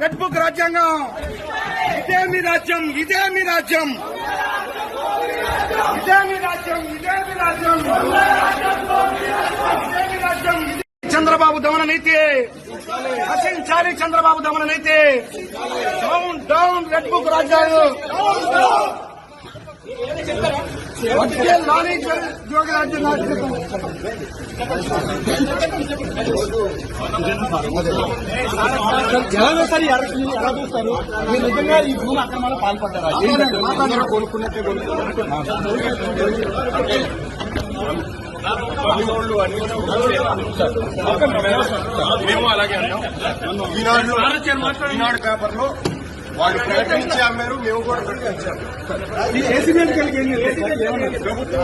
Red book రాజ్యాంగం. ఇదే మీ రాజ్యం ఇదే మీ రాజ్యం. ఇదే మీ రాజ్యం ఇదే మీ రాజ్యం. చంద్రబాబు దమన నీతి. హసించాలి చంద్రబాబు దమన నీతి. డౌన్ డౌన్ రెడ్ బుక్ రాజ్యాంగం వచ్చే చూస్తారు మీరు నిజంగా ఈ భూమి అక్రమాలు పాల్పడ్డారా ఏంటంటే కొనుక్కున్నట్టే మేము అలాగే అన్నాం ఈనాడు ఈనాడు పేపర్లో వాళ్ళు ప్రకటించి అమ్మారు మేము కూడా ప్రకటించాము. ప్రభుత్వం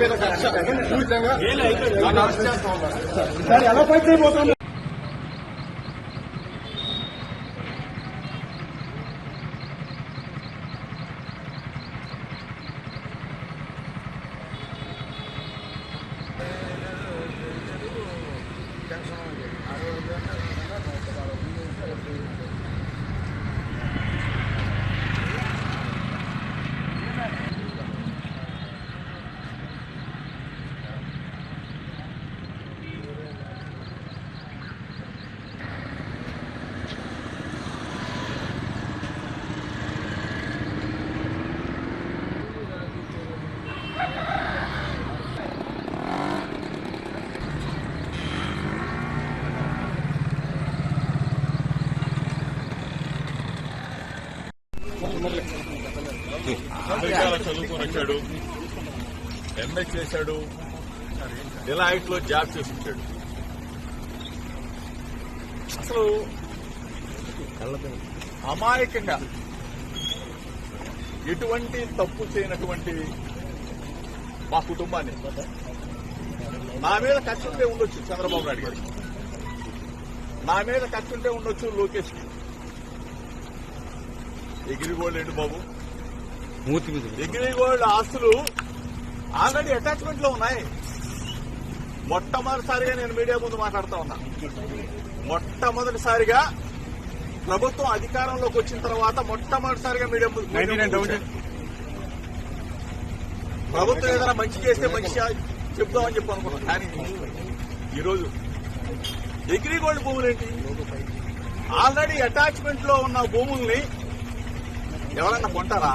మీద కక్ష. పూర్తిగా ఎలా ఫైట్ అమెరికాలో చదువుకొని వచ్చాడు. ఎంఏ చేశాడు. డిలాయిట్లో జాబ్ చేసి వచ్చాడు అసలు అమాయకంగా ఎటువంటి తప్పు చేయనటువంటి మా కుటుంబాన్ని నా మీద ఖర్చు ఉంటే ఉండొచ్చు చంద్రబాబు నాయుడు గారు. నా మీద ఖర్చు ఉంటే ఉండొచ్చు లోకేష్ ఎగిరిగోళ్ళు ఏంటి బాబు ఎగిరిగోల్డ్ ఆస్తులు ఆల్రెడీ అటాచ్మెంట్లో ఉన్నాయి. మొట్టమొదటిసారిగా నేను మీడియా ముందు మాట్లాడుతా ఉన్నా. మొట్టమొదటిసారిగా ప్రభుత్వం అధికారంలోకి వచ్చిన తర్వాత మొట్టమొదటిసారిగా మీడియా ముందు. ప్రభుత్వం ఏదైనా మంచి చేస్తే మంచి చెప్దామని చెప్పి అనుకున్నాం కానీ ఈరోజు ఎగ్రిగోల్డ్ భూములు ఏంటి? ఆల్రెడీ అటాచ్మెంట్లో ఉన్న భూముల్ని ఎవరన్నా కొంటారా?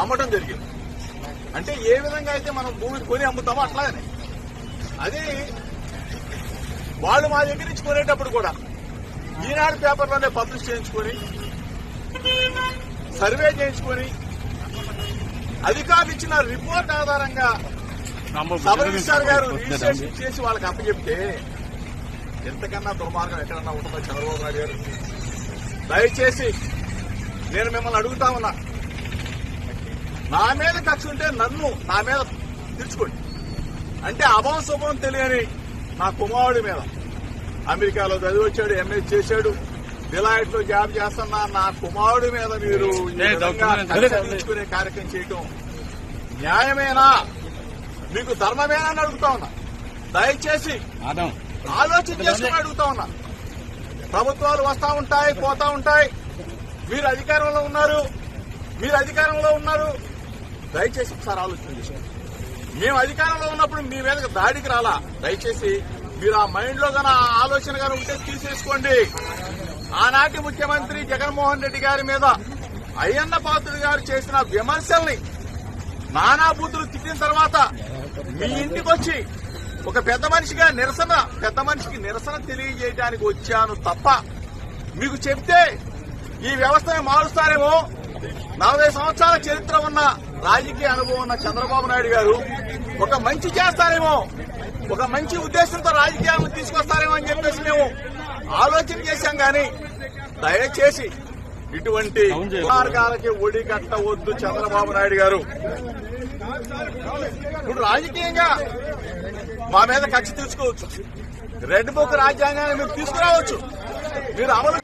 అమ్మటం జరిగింది. అంటే ఏ విధంగా అయితే మనం భూమిని కొని అమ్ముతామో అట్లానే అది వాళ్ళు మా దగ్గర నుంచి కొనేటప్పుడు కూడా ఈనాడు పేపర్లోనే పబ్లిష్ చేయించుకొని సర్వే చేయించుకొని అధికారులు ఇచ్చిన రిపోర్ట్ ఆధారంగా సబ్ రిజిస్టార్ గారు రిజిస్ట్రేషన్ చేసి వాళ్ళకి అప్పచెప్తే ఎంతకన్నా దుర్మార్గం ఎక్కడన్నా ఉంటుందో చంద్రబాబు నాయుడు గారు. దయచేసి నేను మిమ్మల్ని అడుగుతా ఉన్నా. నా మీద కక్ష ఉంటే నన్ను నా మీద తీర్చుకోండి. అంటే అభం శుభం తెలియని నా కుమారుడి మీద. అమెరికాలో చదివి వచ్చాడు ఎంఏ చేశాడు డిలైట్లో జాబ్ చేస్తున్న నా కుమారుడి మీద మీరు తీర్చుకునే కార్యక్రమం చేయటం న్యాయమేనా? మీకు ధర్మమేనా అని అడుగుతా ఉన్నా. దయచేసి ఆలోచన చేసుకుని అడుగుతా ఉన్నా. ప్రభుత్వాలు వస్తా ఉంటాయి పోతా ఉంటాయి. మీరు అధికారంలో ఉన్నారు మీరు అధికారంలో ఉన్నారు. దయచేసి ఒకసారి ఆలోచన మేము అధికారంలో ఉన్నప్పుడు మీ మీదకి దాడికి రాలా? దయచేసి మీరు ఆ మైండ్లో గన ఆలోచన గారు ఉంటే తీసేసుకోండి. ఆనాటి ముఖ్యమంత్రి జగన్మోహన్ రెడ్డి గారి మీద అయ్యన్న పాత్రుడు గారు చేసిన విమర్శల్ని నానా బూతులు తిట్టిన తర్వాత మీ ఇంటికి వచ్చి ఒక పెద్ద మనిషిగా నిరసన పెద్ద మనిషికి నిరసన తెలియజేయడానికి వచ్చాను తప్ప మీకు చెప్తే ఈ వ్యవస్థను మారుస్తారేమో? నలభై సంవత్సరాల చరిత్ర ఉన్న రాజకీయ అనుభవం ఉన్న చంద్రబాబు నాయుడు గారు ఒక మంచి చేస్తారేమో ఒక మంచి ఉద్దేశంతో రాజకీయాలను తీసుకొస్తారేమో అని చెప్పేసి మేము ఆలోచన చేశాం కానీ దయచేసి ఇటువంటి మార్గాలకి ఒడి కట్టవద్దు చంద్రబాబు నాయుడు గారు. ఇప్పుడు రాజకీయంగా మా మీద కక్ష తీసుకోవచ్చు. రెడ్ బుక్ రాజ్యాంగాన్ని మీరు తీసుకురావచ్చు. మీరు అమలు